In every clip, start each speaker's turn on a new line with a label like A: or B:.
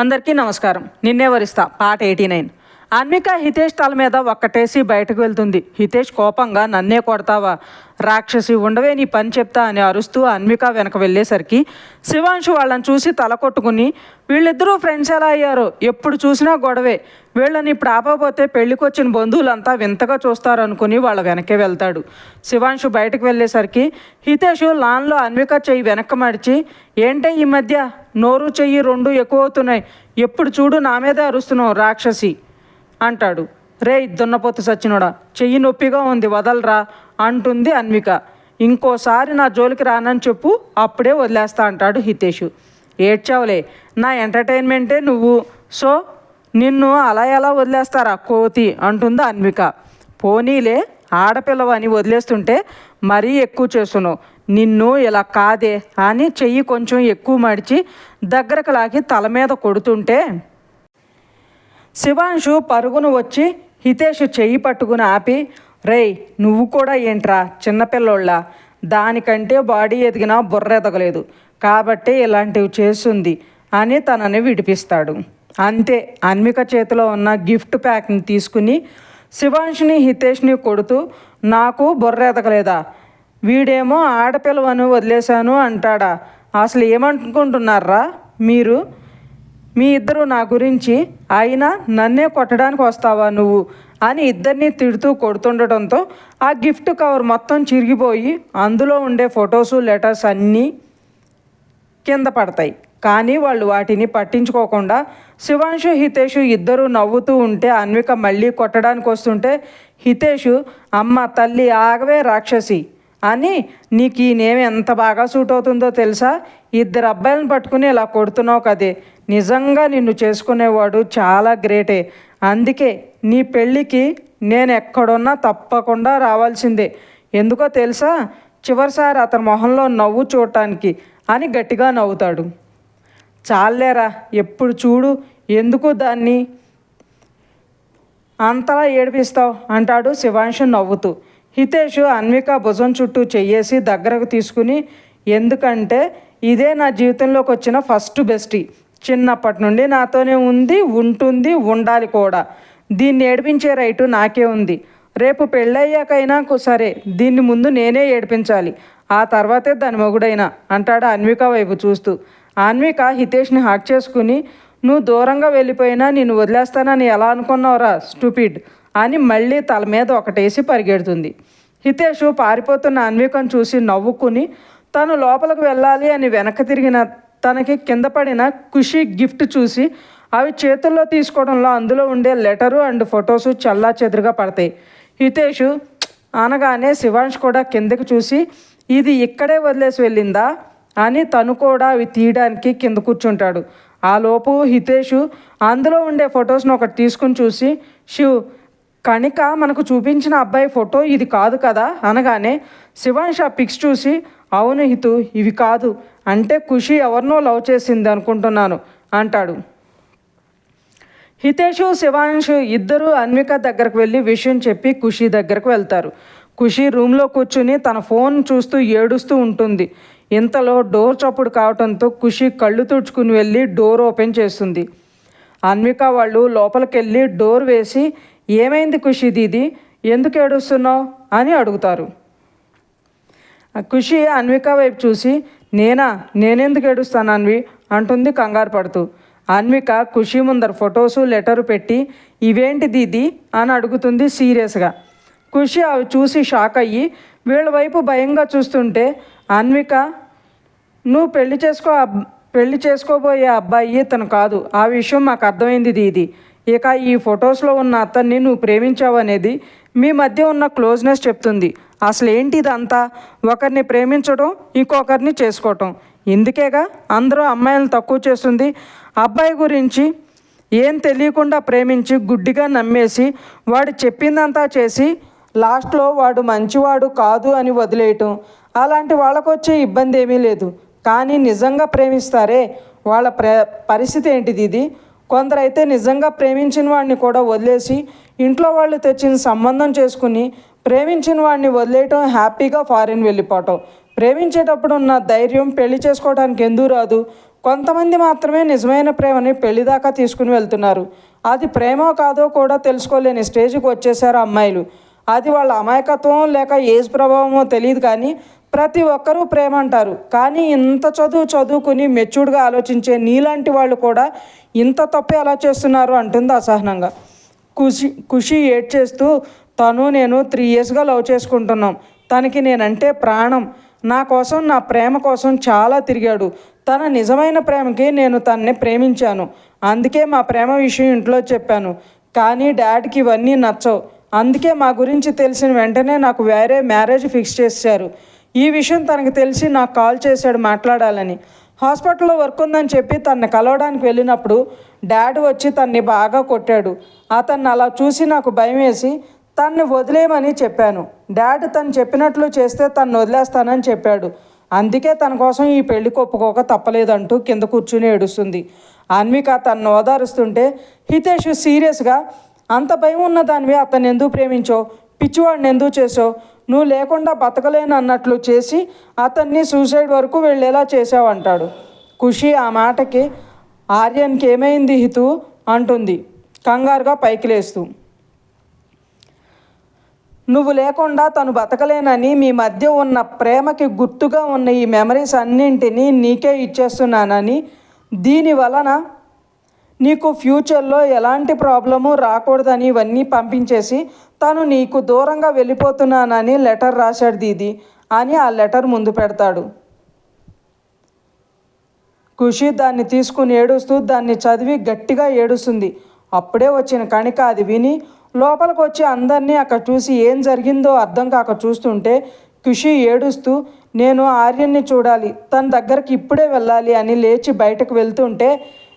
A: అందరికీ నమస్కారం. నిన్నే వరిస్తా. పాట ఎయిటీ నైన్. అన్విక హితేష్ తల మీద ఒక్కటేసి బయటకు వెళ్తుంది. హితేష్ కోపంగా నన్నే కొడతావా? రాక్షసి ఉండవే నీ పని చెప్తా అని అరుస్తూ అన్విక వెనక వెళ్ళేసరికి శివాంశు వాళ్ళని చూసి తల కొట్టుకుని వీళ్ళిద్దరూ ఫ్రెండ్స్ ఎలా అయ్యారు? ఎప్పుడు చూసినా గొడవే. వీళ్ళని ఇప్పుడు ఆపకపోతే పెళ్ళికొచ్చిన బంధువులంతా వింతగా చూస్తారు అనుకుని వాళ్ళ వెనకే వెళ్తాడు. శివాంశు బయటకు వెళ్ళేసరికి హితేష్ లాన్లో అన్విక చెయ్యి వెనక్కి మడిచి ఏంటే ఈ మధ్య? నోరు చెయ్యి రెండు ఎక్కువ అవుతున్నాయి ఎప్పుడు చూడు నా మీదే అరుస్తున్నావు రాక్షసి అంటాడు. రే దున్నపోతు సచ్చినోడా చెయ్యి నొప్పిగా ఉంది వదలరా అంటుంది అన్విక. ఇంకోసారి నా జోలికి రానని చెప్పు అప్పుడే వదిలేస్తా అంటాడు హితేష్. ఏడ్చావులే నా ఎంటర్టైన్మెంటే నువ్వు. సో నిన్ను అలా ఎలా వదిలేస్తారా కోతి అంటుంది అన్విక. పోనీలే ఆడపిల్లవని వదిలేస్తుంటే మరీ ఎక్కువ చేస్తున్నావు. నిన్ను ఇలా కాదే అని చెయ్యి కొంచెం ఎక్కువ మడిచి దగ్గరకు లాగి తల మీద కొడుతుంటే శివాంశు పరుగును వచ్చి హితేష్ చెయ్యి పట్టుకుని ఆపి రేయ్ నువ్వు కూడా ఏంట్రా చిన్నపిల్లోళ్ళ దానికంటే బాడీ ఎదిగినా బుర్ర ఎదగలేదు. కాబట్టి ఇలాంటివి చేస్తుంది అని తనని విడిపిస్తాడు. అంతే అన్మిక చేతిలో ఉన్న గిఫ్ట్ ప్యాక్ని తీసుకుని శివాంశుని హితేష్ని కొడుతూ నాకు బుర్ర ఎదగలేదా? వీడేమో ఆడపిల్లవను వదిలేశాను అంటాడా? అసలు ఏమనుకుంటున్నారా మీరు? మీ ఇద్దరు నా గురించి అయినా నన్నే కొట్టడానికి వస్తావా నువ్వు? అని ఇద్దరిని తిడుతూ కొడుతుండటంతో ఆ గిఫ్ట్ కవర్ మొత్తం చిరిగిపోయి అందులో ఉండే ఫొటోసు లెటర్స్ అన్నీ కింద పడతాయి. కానీ వాళ్ళు వాటిని పట్టించుకోకుండా శివాంశు హితేషు ఇద్దరు నవ్వుతూ ఉంటే అన్విక మళ్ళీ కొట్టడానికి వస్తుంటే హితేషు అమ్మ తల్లి ఆగవే రాక్షసి అని నీకు ఈ నేమ్ ఎంత బాగా సూట్ అవుతుందో తెలుసా? ఇద్దరు అబ్బాయిలను పట్టుకుని ఇలా కొడుతున్నావు కదే. నిజంగా నిన్ను చేసుకునేవాడు చాలా గ్రేటే. అందుకే నీ పెళ్ళికి నేను ఎక్కడున్నా తప్పకుండా రావాల్సిందే. ఎందుకో తెలుసా? చివరిసారి అతని మొహంలో నవ్వు చూడటానికి అని గట్టిగా నవ్వుతాడు. చాలేరా ఎప్పుడు చూడు ఎందుకు దాన్ని అంతలా ఏడిపిస్తావు? అంటాడు శివాంశు నవ్వుతూ. హితేష్ అన్విక భుజం చుట్టూ చెయ్యేసి దగ్గరకు తీసుకుని ఎందుకంటే ఇదే నా జీవితంలోకి వచ్చిన ఫస్ట్ బెస్టీ. చిన్నప్పటి నుండి నాతోనే ఉంది ఉంటుంది ఉండాలి కూడా. దీన్ని ఏడిపించే రైటు నాకే ఉంది. రేపు పెళ్ళయ్యాకైనా సరే దీన్ని ముందు నేనే ఏడిపించాలి. ఆ తర్వాతే దాని మొగుడైనా అంటాడు అన్విక వైపు చూస్తూ. అన్విక హితేష్ని హాక్ చేసుకుని నువ్వు దూరంగా వెళ్ళిపోయినా నేను వదిలేస్తానని ఎలా అనుకున్నావురా స్టూపిడ్? అని మళ్ళీ తల మీద ఒకటేసి పరిగెడుతుంది. హితేష్ పారిపోతున్న అన్వికం చూసి నవ్వుకుని తను లోపలికి వెళ్ళాలి అని వెనక్కి తిరిగిన తనకి కింద పడిన ఖుషి గిఫ్ట్ చూసి అవి చేతుల్లో తీసుకోవడంలో అందులో ఉండే లెటరు అండ్ ఫొటోస్ చల్లా చెదురుగా పడతాయి. హితేషు అనగానే శివాంష్ కూడా కిందకి చూసి ఇది ఇక్కడే వదిలేసి వెళ్ళిందా? అని తను కూడా అవి తీయడానికి కింద కూర్చుంటాడు. ఆ లోపు హితేషు అందులో ఉండే ఫొటోస్ను ఒకటి తీసుకుని చూసి శివ్ కణిక మనకు చూపించిన అబ్బాయి ఫోటో ఇది కాదు కదా అనగానే శివాంష్ ఆ పిక్స్ చూసి అవును హితు ఇవి కాదు అంటే ఖుషి ఎవరినో లవ్ చేసింది అనుకుంటున్నాను అంటాడు. హితేషు శివాంష్ ఇద్దరు అన్విక దగ్గరకు వెళ్ళి విషయం చెప్పి ఖుషి దగ్గరకు వెళ్తారు. ఖుషి రూమ్లో కూర్చుని తన ఫోన్ చూస్తూ ఏడుస్తూ ఉంటుంది. ఇంతలో డోర్ చప్పుడు కావడంతో ఖుషి కళ్ళు తుడుచుకుని వెళ్ళి డోర్ ఓపెన్ చేస్తుంది. అన్విక వాళ్ళు లోపలికెళ్ళి డోర్ వేసి ఏమైంది ఖుషి దీది? ఎందుకు ఏడుస్తున్నావు? అని అడుగుతారు. ఆ ఖుషి అన్విక వైపు చూసి నేనా? నేనెందుకు ఏడుస్తాను అన్వి? అంటుంది కంగారు పడుతూ. అన్విక ఖుషి ముందర ఫొటోసు లెటరు పెట్టి ఇవేంటి దీది? అని అడుగుతుంది సీరియస్గా. ఖుషి అవి చూసి షాక్ అయ్యి వీళ్ళ వైపు భయంగా చూస్తుంటే అన్విక నువ్వు పెళ్ళి చేసుకో అబ్- పెళ్ళి చేసుకోబోయే అబ్బాయి తను కాదు. ఆ విషయం మాకు అర్థమైంది దీది. ఇక ఈ ఫొటోస్లో ఉన్న అతన్ని నువ్వు ప్రేమించావు అనేది మీ మధ్య ఉన్న క్లోజ్నెస్ చెప్తుంది. అసలు ఏంటి ఇదంతా ఒకరిని ప్రేమించడం ఇంకొకరిని చేసుకోవటం. ఇందుకేగా? అందరూ అమ్మాయిలను తక్కువ చేస్తుంది. అబ్బాయి గురించి ఏం తెలియకుండా ప్రేమించి గుడ్డిగా నమ్మేసి వాడు చెప్పిందంతా చేసి లాస్ట్లో వాడు మంచివాడు కాదు అని వదిలేయటం. అలాంటి వాళ్ళకు వచ్చే ఇబ్బంది ఏమీ లేదు. కానీ నిజంగా ప్రేమిస్తారే? వాళ్ళ ప్రే పరిస్థితి ఏంటిది ఇది? కొందరైతే నిజంగా ప్రేమించిన వాడిని కూడా వదిలేసి ఇంట్లో వాళ్ళు తెచ్చిన సంబంధం చేసుకుని ప్రేమించిన వాడిని వదిలేయటం హ్యాపీగా ఫారిన్ వెళ్ళిపోవటం. ప్రేమించేటప్పుడు ఉన్న ధైర్యం పెళ్ళి చేసుకోవడానికి ఎందుకు రాదు? కొంతమంది మాత్రమే నిజమైన ప్రేమని పెళ్ళి దాకా తీసుకుని వెళ్తున్నారు. అది ప్రేమో కాదో కూడా తెలుసుకోలేని స్టేజ్కి వచ్చేసారు అమ్మాయిలు. అది వాళ్ళ అమాయకత్వం లేక ఏజ్ ప్రభావమో తెలియదు కానీ ప్రతి ఒక్కరూ ప్రేమ అంటారు. కానీ ఇంత చదువు చదువుకుని మెచ్యూర్డ్గా ఆలోచించే నీలాంటి వాళ్ళు కూడా ఇంత తప్పు ఎలా చేస్తున్నారు అంటుంది అసహనంగా. ఖుషి ఖుషి ఏడ్ చేస్తూ తను నేను త్రీ ఇయర్స్గా లవ్ చేసుకుంటున్నాం. తనకి నేనంటే ప్రాణం. నా కోసం నా ప్రేమ కోసం చాలా తిరిగాడు. తన నిజమైన ప్రేమకి నేను తనని ప్రేమించాను. అందుకే మా ప్రేమ విషయం ఇంట్లో చెప్పాను. కానీ డాడీకి ఇవన్నీ నచ్చవు. అందుకే మా గురించి తెలిసిన వెంటనే నాకు వేరే మ్యారేజ్ ఫిక్స్ చేశారు. ఈ విషయం తనకు తెలిసి నాకు కాల్ చేశాడు మాట్లాడాలని. హాస్పిటల్లో వర్క్ ఉందని చెప్పి తనని కలవడానికి వెళ్ళినప్పుడు డాడ్ వచ్చి తన్ని బాగా కొట్టాడు. అతన్ని అలా చూసి నాకు భయం వేసి తన్ని వదిలేయమని చెప్పాను. డాడ్ తను చెప్పినట్లు చేస్తే తను వదిలేస్తానని చెప్పాడు. అందుకే తన కోసం ఈ పెళ్ళి ఒప్పుకోక తప్పలేదంటూ కింద కూర్చుని ఏడుస్తుంది. అన్విక తనను ఓదారుస్తుంటే హితేష్ సీరియస్గా అంత భయం ఉన్న దానివి అతను ఎందుకు ప్రేమించో? పిచ్చివాడిని ఎందుకు చేసావు నువ్వు లేకుండా బతకలేను అన్నట్లు చేసి అతన్ని సూసైడ్ వరకు వెళ్ళేలా చేసావంటాడు ఖుషి ఆ మాటకి ఆర్యన్కి ఏమైంది హితు? అంటుంది కంగారుగా పైకి లేస్తూ. నువ్వు లేకుండా తను బతకలేనని మీ మధ్య ఉన్న ప్రేమకి గుర్తుగా ఉన్న ఈ మెమరీస్ అన్నింటినీ నీకే ఇచ్చేస్తున్నానని దీని వలన నీకు ఫ్యూచర్లో ఎలాంటి ప్రాబ్లము రాకూడదని ఇవన్నీ పంపించేసి తను నీకు దూరంగా వెళ్ళిపోతున్నానని లెటర్ రాశాడు దీది అని ఆ లెటర్ ముందు పెడతాడు. ఖుషి దాన్ని తీసుకుని ఏడుస్తూ దాన్ని చదివి గట్టిగా ఏడుస్తుంది. అప్పుడే వచ్చిన కణిక అది విని లోపలికి వచ్చి అందరినీ అక్కడ చూసి ఏం జరిగిందో అర్థం కాక చూస్తుంటే ఖుషి ఏడుస్తూ నేను ఆర్యన్ని చూడాలి తన దగ్గరికి ఇప్పుడే వెళ్ళాలి అని లేచి బయటకు వెళ్తుంటే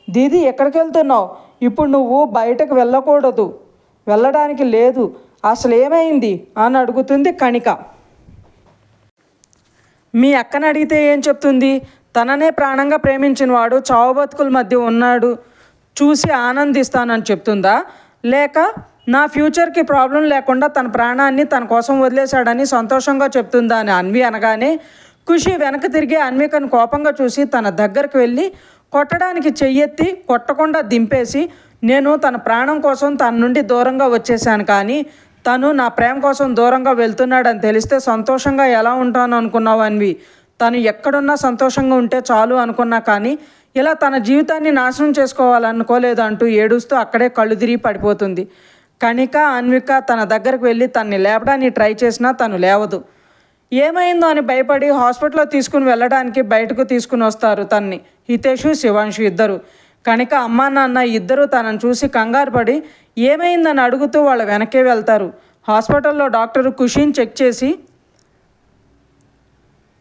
A: దీది ఎక్కడికి వెళ్తున్నావు? ఇప్పుడు నువ్వు బయటకు వెళ్ళకూడదు. వెళ్ళడానికి లేదు. అసలు ఏమైంది? అని అడుగుతుంది కణిక. మీ అక్కని అడిగితే ఏం చెప్తుంది? తననే ప్రాణంగా ప్రేమించిన వాడు చావు బతుకుల మధ్య ఉన్నాడు. చూసి ఆనందిస్తానని చెప్తుందా? లేక నా ఫ్యూచర్కి ప్రాబ్లం లేకుండా తన ప్రాణాన్ని తన కోసం వదిలేశాడని సంతోషంగా చెప్తుందా అని అన్వి అనగానే ఖుషి వెనక్కి తిరిగి అన్వికను కోపంగా చూసి తన దగ్గరికి వెళ్ళి కొట్టడానికి చెయ్యెత్తి కొట్టకుండా దింపేసి నేను తన ప్రాణం కోసం తన నుండి దూరంగా వచ్చేసాను కానీ తను నా ప్రేమ కోసం దూరంగా వెళ్తున్నాడని తెలిస్తే సంతోషంగా ఎలా ఉంటాను అనుకున్నావు అన్వి? తను ఎక్కడున్నా సంతోషంగా ఉంటే చాలు అనుకున్నా కానీ ఇలా తన జీవితాన్ని నాశనం చేసుకోవాలనుకోలేదు అంటూ ఏడుస్తూ అక్కడే కళ్ళు తిరిగి పడిపోతుంది. కణిక అన్విక తన దగ్గరకు వెళ్ళి తన్ని లేపడానికి ట్రై చేసినా తను లేవదు. ఏమైందో అని భయపడి హాస్పిటల్లో తీసుకుని వెళ్ళడానికి బయటకు తీసుకుని వస్తారు తన్ని. హితేషు శివాంశు ఇద్దరు. కనుక అమ్మా నాన్న ఇద్దరు తనను చూసి కంగారు పడి ఏమైందని అడుగుతూ వాళ్ళ వెనకే వెళ్తారు. హాస్పిటల్లో డాక్టర్ కుషిన్ చెక్ చేసి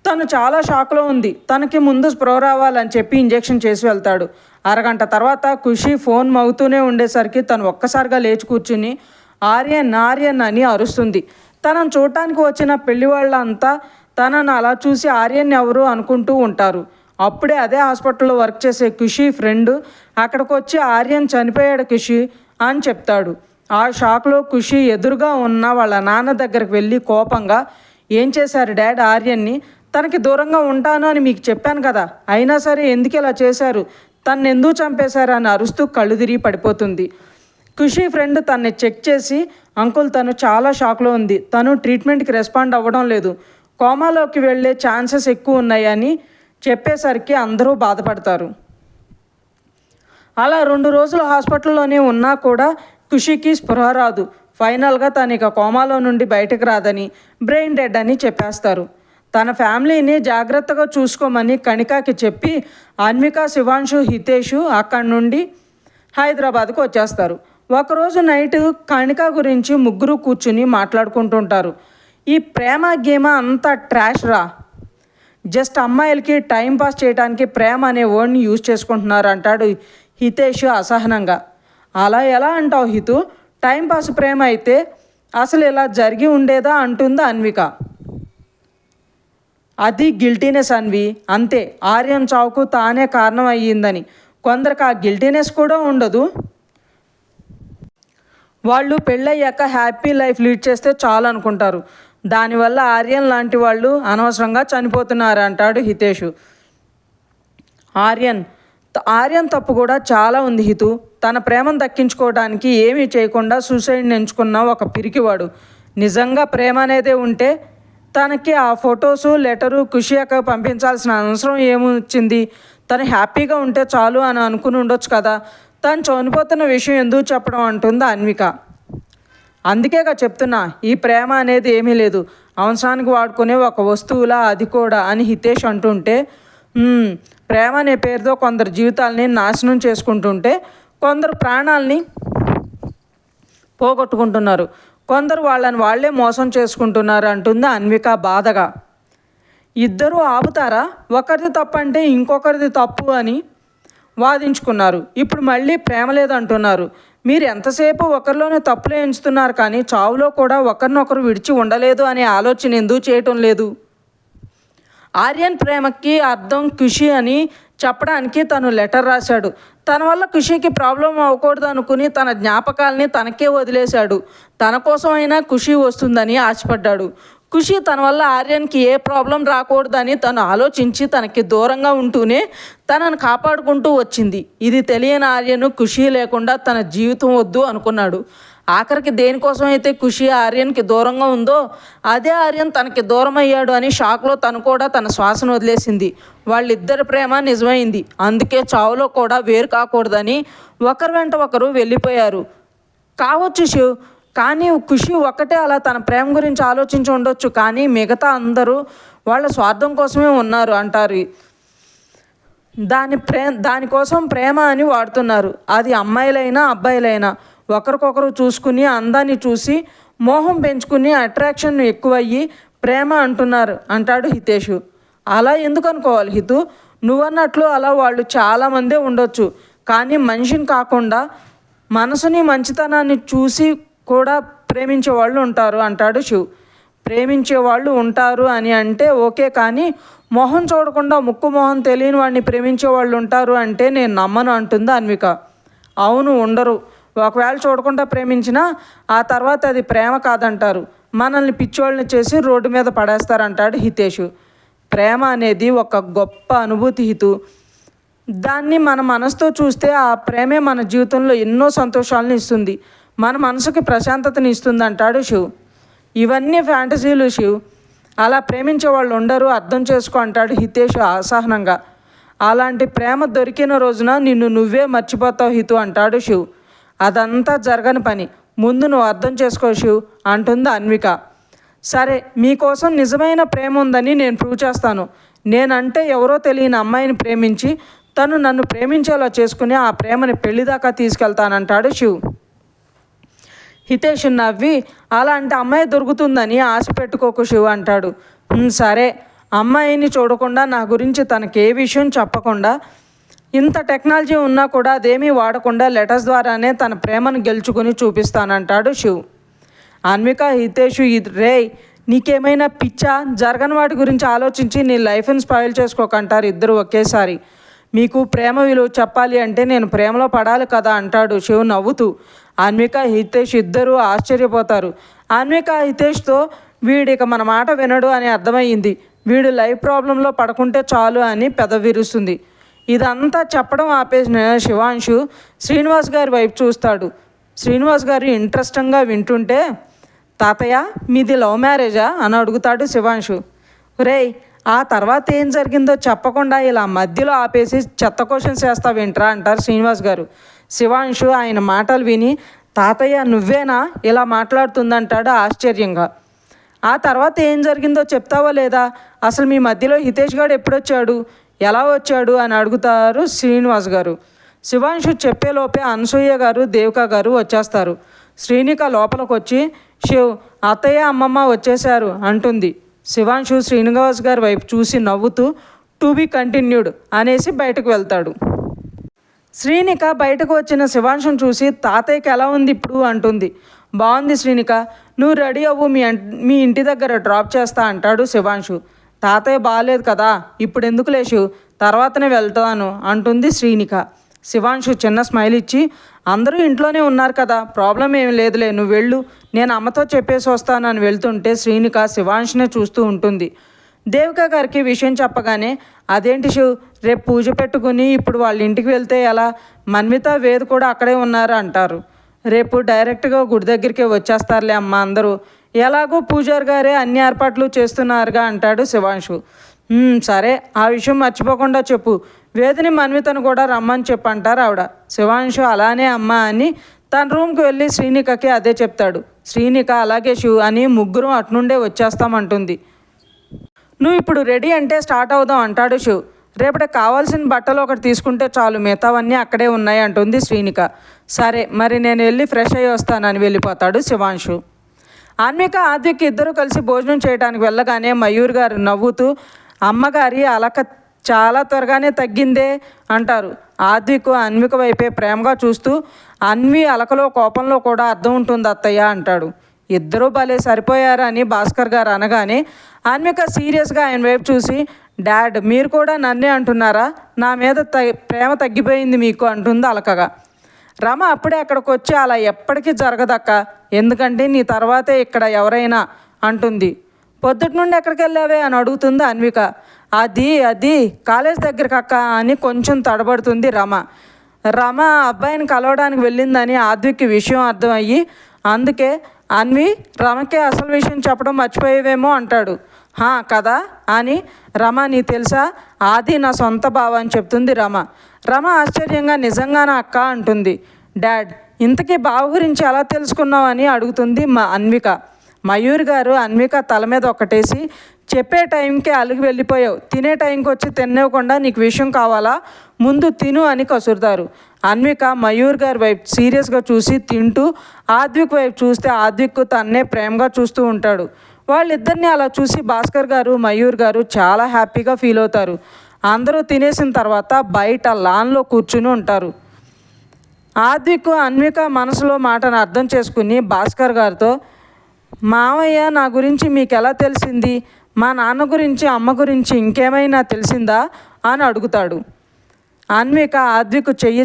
A: తను చాలా షాక్లో ఉంది. తనకి ముందు స్ప్రో రావాలని చెప్పి ఇంజెక్షన్ చేసి వెళ్తాడు. అరగంట తర్వాత ఖుషి ఫోన్ మవుతూనే ఉండేసరికి తను ఒక్కసారిగా లేచి కూర్చుని ఆర్యన్ ఆర్యన్ అని అరుస్తుంది. తనను చూడటానికి వచ్చిన పెళ్ళి వాళ్ళంతా తనను అలా చూసి ఆర్యన్ ఎవరు అనుకుంటూ ఉంటారు. అప్పుడే అదే హాస్పిటల్లో వర్క్ చేసే ఖుషి ఫ్రెండ్ అక్కడికి వచ్చి ఆర్యన్ చనిపోయాడు ఖుషి అని చెప్తాడు. ఆ షాక్లో ఖుషి ఎదురుగా ఉన్న వాళ్ళ నాన్న దగ్గరికి వెళ్ళి కోపంగా ఏం చేశారు డాడ్ ఆర్యన్ని? తనకి దూరంగా ఉంటాను అని మీకు చెప్పాను కదా. అయినా సరే ఎందుకు ఇలా చేశారు? తన్ను ఎందుకు చంపేశారు? అని అరుస్తూ కళ్ళు తిరిగి పడిపోతుంది. ఖుషి ఫ్రెండ్ తన్ని చెక్ చేసి అంకుల్ తను చాలా షాక్లో ఉంది. తను ట్రీట్మెంట్కి రెస్పాండ్ అవ్వడం లేదు. కోమాలోకి వెళ్ళే ఛాన్సెస్ ఎక్కువ ఉన్నాయని చెప్పేసరికి అందరూ బాధపడతారు. అలా రెండు రోజులు హాస్పిటల్లోనే ఉన్నా కూడా ఖుషికి స్పృహ రాదు. ఫైనల్గా తను ఇక కోమాలో నుండి బయటకు రాదని బ్రెయిన్ డెడ్ అని చెప్పేస్తారు. తన ఫ్యామిలీని జాగ్రత్తగా చూసుకోమని కణికాకి చెప్పి అన్విక శివాంశు హితేషు అక్కడి నుండి హైదరాబాద్కు వచ్చేస్తారు. ఒకరోజు నైట్ కణిక గురించి ముగ్గురు కూర్చుని మాట్లాడుకుంటుంటారు. ఈ ప్రేమ గేమ అంతా ట్రాష్ రా. జస్ట్ అమ్మాయిలకి టైం పాస్ చేయడానికి ప్రేమ అనే వర్డ్ని యూజ్ చేసుకుంటున్నారు అంటాడు హితేష్ అసహనంగా. అలా ఎలా అంటావు హితు? టైంపాస్ ప్రేమ అయితే అసలు ఇలా జరిగి ఉండేదా? అంటుంది అన్విక. అది గిల్టీనెస్ అన్వి. అంతే. ఆర్యన్ చావుకు తానే కారణం అయ్యిందని. కొందరికి ఆ గిల్టీనెస్ కూడా ఉండదు. వాళ్ళు పెళ్ళయ్యాక హ్యాపీ లైఫ్ లీడ్ చేస్తే చాలు అనుకుంటారు. దానివల్ల ఆర్యన్ లాంటి వాళ్ళు అనవసరంగా చనిపోతున్నారు అంటాడు హితేషు. ఆర్యన్ ఆర్యం ఆర్యన్ తప్పు కూడా చాలా ఉంది హితు. తన ప్రేమను దక్కించుకోవడానికి ఏమీ చేయకుండా సూసైడ్ని ఎంచుకున్న ఒక పిరికివాడు. నిజంగా ప్రేమ అనేదే ఉంటే తనకి ఆ ఫొటోసు లెటరు ఖుషి పంపించాల్సిన అవసరం ఏమొచ్చింది? తను హ్యాపీగా ఉంటే చాలు అని అనుకుని ఉండొచ్చు కదా. తను చనిపోతున్న విషయం ఎందుకు చెప్పడం అంటుంది అన్విక. అందుకేగా చెప్తున్నా ఈ ప్రేమ అనేది ఏమీ లేదు. అవసరానికి వాడుకునే ఒక వస్తువులా అది కూడా అని హితేష్ అంటుంటే ప్రేమ అనే పేరుతో కొందరు జీవితాలని నాశనం చేసుకుంటుంటే కొందరు ప్రాణాలని పోగొట్టుకుంటున్నారు. కొందరు వాళ్ళని వాళ్ళే మోసం చేసుకుంటున్నారు అంటుంది అన్విక బాధగా. ఇద్దరూ ఆపుతారా? ఒకరిది తప్పు అంటే ఇంకొకరిది తప్పు అని వాదించుకున్నారు. ఇప్పుడు మళ్ళీ ప్రేమ లేదంటున్నారు. మీరు ఎంతసేపు ఒకరిలోనే తప్పులే ఎంచుతున్నారు కానీ చావులో కూడా ఒకరినొకరు విడిచి ఉండలేదు అనే ఆలోచన ఎందుకు చేయటం లేదు? ఆర్యన్ ప్రేమకి అర్థం ఖుషి అని చెప్పడానికి తను లెటర్ రాశాడు. తన వల్ల ఖుషికి ప్రాబ్లం అవ్వకూడదు అనుకుని తన జ్ఞాపకాల్ని తనకే వదిలేశాడు. తన కోసం అయినా ఖుషి వస్తుందని ఆశపడ్డాడు. ఖుషి తన వల్ల ఆర్యన్కి ఏ ప్రాబ్లం రాకూడదని తను ఆలోచించి తనకి దూరంగా ఉంటూనే తనను కాపాడుకుంటూ వచ్చింది. ఇది తెలియని ఆర్యను ఖుషి లేకుండా తన జీవితం వద్దు అనుకున్నాడు. ఆఖరికి దేనికోసం అయితే ఖుషి ఆర్యన్కి దూరంగా ఉందో అదే ఆర్యన్ తనకి దూరం అయ్యాడు అని షాక్లో తను కూడా తన శ్వాసను వదిలేసింది. వాళ్ళిద్దరి ప్రేమ నిజమైంది. అందుకే చావులో కూడా వేరు కాకూడదని ఒకరి వెంట ఒకరు వెళ్ళిపోయారు. కావచ్చు శివ్ కానీ ఖుషి ఒక్కటే అలా తన ప్రేమ గురించి ఆలోచించి ఉండొచ్చు. కానీ మిగతా అందరూ వాళ్ళ స్వార్థం కోసమే ఉన్నారు అంటారు. దాని ప్రే దానికోసం ప్రేమ అని వాడుతున్నారు. అది అమ్మాయిలైనా అబ్బాయిలైనా. ఒకరికొకరు చూసుకుని అందాన్ని చూసి మోహం పెంచుకుని అట్రాక్షన్ ఎక్కువయ్యి ప్రేమ అంటున్నారు అంటాడు హితేషు. అలా ఎందుకు అనుకోవాలి హితు? నువ్వన్నట్లు అలా వాళ్ళు చాలామందే ఉండొచ్చు. కానీ మనిషిని కాకుండా మనసుని మంచితనాన్ని చూసి కూడా ప్రేమించే వాళ్ళు ఉంటారు అంటాడు శివ్. ప్రేమించే వాళ్ళు ఉంటారు అని అంటే ఓకే కానీ మొహం చూడకుండా ముక్కు మొహం తెలియని వాడిని ప్రేమించే వాళ్ళు ఉంటారు అంటే నేను నమ్మను అంటుంది అన్విక. అవును ఉండరు. ఒకవేళ చూడకుండా ప్రేమించినా ఆ తర్వాత అది ప్రేమ కాదంటారు. మనల్ని పిచ్చోళ్ళని చేసి రోడ్డు మీద పడేస్తారంటాడు హితేషు. ప్రేమ అనేది ఒక గొప్ప అనుభూతి హితు. దాన్ని మన మనసుతో చూస్తే ఆ ప్రేమే మన జీవితంలో ఎన్నో సంతోషాలను ఇస్తుంది. మన మనసుకి ప్రశాంతతని ఇస్తుంది అంటాడు శివ్. ఇవన్నీ ఫ్యాంటసీలు శివ్. అలా ప్రేమించే వాళ్ళు ఉండరు అర్థం చేసుకో అంటాడు హితేష్ అసహనంగా. అలాంటి ప్రేమ దొరికిన రోజున నిన్ను నువ్వే మర్చిపోతావు హితు అంటాడు శివ్. అదంతా జరగని పని. ముందు నువ్వు అర్థం చేసుకో శివ్ అంటుంది అన్విక. సరే మీకోసం నిజమైన ప్రేమ ఉందని నేను ప్రూవ్ చేస్తాను. నేనంటే ఎవరో తెలియని అమ్మాయిని ప్రేమించి తను నన్ను ప్రేమించేలా చేసుకుని ఆ ప్రేమని పెళ్ళిదాకా తీసుకెళ్తానంటాడు శివ్ హితేష్ నవ్వి అలాంటి అమ్మాయి దొరుకుతుందని ఆశ పెట్టుకోకు శివ అంటాడు. సరే అమ్మాయిని చూడకుండా నా గురించి తనకి ఏ విషయం చెప్పకుండా ఇంత టెక్నాలజీ ఉన్నా కూడా అదేమీ వాడకుండా లెటర్స్ ద్వారానే తన ప్రేమను గెలుచుకుని చూపిస్తానంటాడు శివ్. అన్విక హితేషు ఇది రే నీకేమైనా పిచ్చా? జరగని వాటి గురించి ఆలోచించి నీ లైఫ్ని స్పాయిల్ చేసుకోకంటారు ఇద్దరు ఒకేసారి. మీకు ప్రేమ విలువ చెప్పాలి అంటే నేను ప్రేమలో పడాలి కదా అంటాడు శివ్ నవ్వుతూ. అన్విక హితేష్ ఇద్దరూ ఆశ్చర్యపోతారు. అన్విక హితేష్తో వీడిక మన మాట వినడు అని అర్థమయ్యింది. వీడు లైఫ్ ప్రాబ్లంలో పడకుంటే చాలు అని పెదవిరుస్తుంది ఇదంతా చెప్పడం ఆపేసిన శివాంశు శ్రీనివాస్ గారి వైపు చూస్తాడు. శ్రీనివాస్ గారు ఇంట్రెస్టింగ్గా వింటుంటే తాతయ్య మీది లవ్ మ్యారేజా? అని అడుగుతాడు శివాంశు. రేయ్ ఆ తర్వాత ఏం జరిగిందో చెప్పకుండా ఇలా మధ్యలో ఆపేసి చెత్త క్వశ్చన్స్ చేస్తావేంట్రా అంటారు శ్రీనివాస్ గారు. శివాంశు ఆయన మాటలు విని తాతయ్య నువ్వేనా? ఇలా మాట్లాడుతుందంటాడు ఆశ్చర్యంగా. ఆ తర్వాత ఏం జరిగిందో చెప్తావా లేదా? అసలు మీ మధ్యలో హితేష్ గారు ఎప్పుడొచ్చాడు? ఎలా వచ్చాడు అని అడుగుతారు శ్రీనివాస్ గారు. శివాంశు చెప్పేలోపే అనసూయ గారు దేవిక గారు వచ్చేస్తారు. శ్రీనిక లోపలికి వచ్చి శివ్ అత్తయ్య అమ్మమ్మ వచ్చేశారు అంటుంది. శివాంశు శ్రీనివాస్ గారి వైపు చూసి నవ్వుతూ టు బి కంటిన్యూడ్ అనేసి బయటకు వెళ్తాడు. శ్రీనిక బయటకు వచ్చిన శివాంశుని చూసి తాతయ్యకి ఎలా ఉంది ఇప్పుడు? అంటుంది. బాగుంది శ్రీనిక. నువ్వు రెడీ అవ్వు మీ మీ ఇంటి దగ్గర డ్రాప్ చేస్తా అంటాడు శివాంశు. తాతయ్య బాగాలేదు కదా ఇప్పుడు ఎందుకు లేచు? తర్వాతనే వెళ్తాను అంటుంది శ్రీనిక. శివాంశు చిన్న స్మైల్ ఇచ్చి అందరూ ఇంట్లోనే ఉన్నారు కదా ప్రాబ్లం ఏమి లేదులే నువ్వు వెళ్ళు. నేను అమ్మతో చెప్పేసి వస్తానని వెళ్తుంటే శ్రీనిక శివాంశునే చూస్తూ ఉంటుంది. దేవిక గారికి విషయం చెప్పగానే అదేంటి శివ్ రేపు పూజ పెట్టుకుని ఇప్పుడు వాళ్ళ ఇంటికి వెళ్తే ఎలా? మన్మిత వేద్ కూడా అక్కడే ఉన్నారు అంటారు. రేపు డైరెక్ట్గా గుడి దగ్గరికి వచ్చేస్తారులే అమ్మ అందరూ. ఎలాగో పూజారి గారే అన్ని ఏర్పాట్లు చేస్తున్నారుగా అంటాడు శివాంశు. సరే ఆ విషయం మర్చిపోకుండా చెప్పు. వేదిని మన్వితను కూడా రమ్మని చెప్పంటారు ఆవిడ. శివాంశు అలానే అమ్మ అని తన రూమ్కి వెళ్ళి శ్రీనికకి అదే చెప్తాడు. శ్రీనిక అలాగే శివ్ అని ముగ్గురం అట్నుండే వచ్చేస్తామంటుంది. నువ్వు ఇప్పుడు రెడీ అంటే స్టార్ట్ అవుదాం అంటాడు శివ్. రేపటికి కావాల్సిన బట్టలు ఒకటి తీసుకుంటే చాలు మిగతావన్నీ అక్కడే ఉన్నాయి అంటుంది శ్రీనిక. సరే మరి నేను వెళ్ళి ఫ్రెష్ అయ్యి వస్తానని వెళ్ళిపోతాడు శివాంశు. ఆన్మిక ఆద్విక్ ఇద్దరు కలిసి భోజనం చేయడానికి వెళ్ళగానే మయూర్ గారు నవ్వుతూ అమ్మగారి అలక చాలా త్వరగానే తగ్గిందే అంటారు. ఆద్విక్ అన్విక వైపే ప్రేమగా చూస్తూ అన్వి అలకలో కోపంలో కూడా అర్థం ఉంటుంది అత్తయ్య అంటాడు. ఇద్దరూ భలే సరిపోయారని భాస్కర్ గారు అనగానే అన్విక సీరియస్గా ఆయన వైపు చూసి డాడ్ మీరు కూడా నన్నే అంటున్నారా? నా మీద త ప్రేమ తగ్గిపోయింది మీకు అంటుంది అలకగా. రమ అప్పుడే అక్కడికి వచ్చి అలా ఎప్పటికీ జరగదక్క. ఎందుకంటే నీ తర్వాతే ఇక్కడ ఎవరైనా అంటుంది. పొద్దుటి నుండి ఎక్కడికి వెళ్ళావే? అని అడుగుతుంది అన్విక. అది అది కాలేజ్ దగ్గరికి అక్క అని కొంచెం తడబడుతుంది రమ. రమ అబ్బాయిని కలవడానికి వెళ్ళిందని ఆద్విక్కి విషయం అర్థమయ్యి అందుకే అన్వి రమకే అసలు విషయం చెప్పడం మర్చిపోయేవేమో అంటాడు. హా కదా అని రమ నీ తెలుసా? ఆది నా సొంత బావ అని చెప్తుంది రమ. రమ ఆశ్చర్యంగా నిజంగానా అక్క? అంటుంది. డాడ్ ఇంతకీ బావ గురించి ఎలా తెలుసుకున్నావని అడుగుతుంది మా అన్విక. మయూర్ గారు అన్విక తల మీద ఒకటేసి చెప్పే టైంకి అలిగి వెళ్ళిపోయావు. తినే టైంకి వచ్చి తినేవ్వకుండా నీకు విషయం కావాలా? ముందు తిను అని కసురుతారు. అన్విక మయూర్ గారి వైపు సీరియస్గా చూసి తింటూ ఆద్విక్ వైపు చూస్తే ఆద్విక్ తన్నే ప్రేమగా చూస్తూ ఉంటాడు. వాళ్ళిద్దరిని అలా చూసి భాస్కర్ గారు మయూర్ గారు చాలా హ్యాపీగా ఫీల్ అవుతారు. అందరూ తినేసిన తర్వాత బయట లాన్లో కూర్చుని ఉంటారు. ఆద్విక్ అన్విక మనసులో మాటను అర్థం చేసుకుని భాస్కర్ గారితో మావయ్య నా గురించి మీకు ఎలా తెలిసింది? మా నాన్న గురించి అమ్మ గురించి ఇంకేమైనా తెలిసిందా? అని అడుగుతాడు. అన్విక ఆద్విక్ చెయ్యి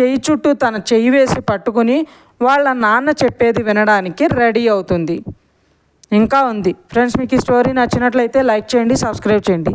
A: చెయ్యి చుట్టూ తన చెయ్యి వేసి పట్టుకుని వాళ్ళ నాన్న చెప్పేది వినడానికి రెడీ అవుతుంది. ఇంకా ఉంది. ఫ్రెండ్స్ మీకు ఈ స్టోరీ నచ్చినట్లయితే లైక్ చేయండి సబ్స్క్రైబ్ చేయండి.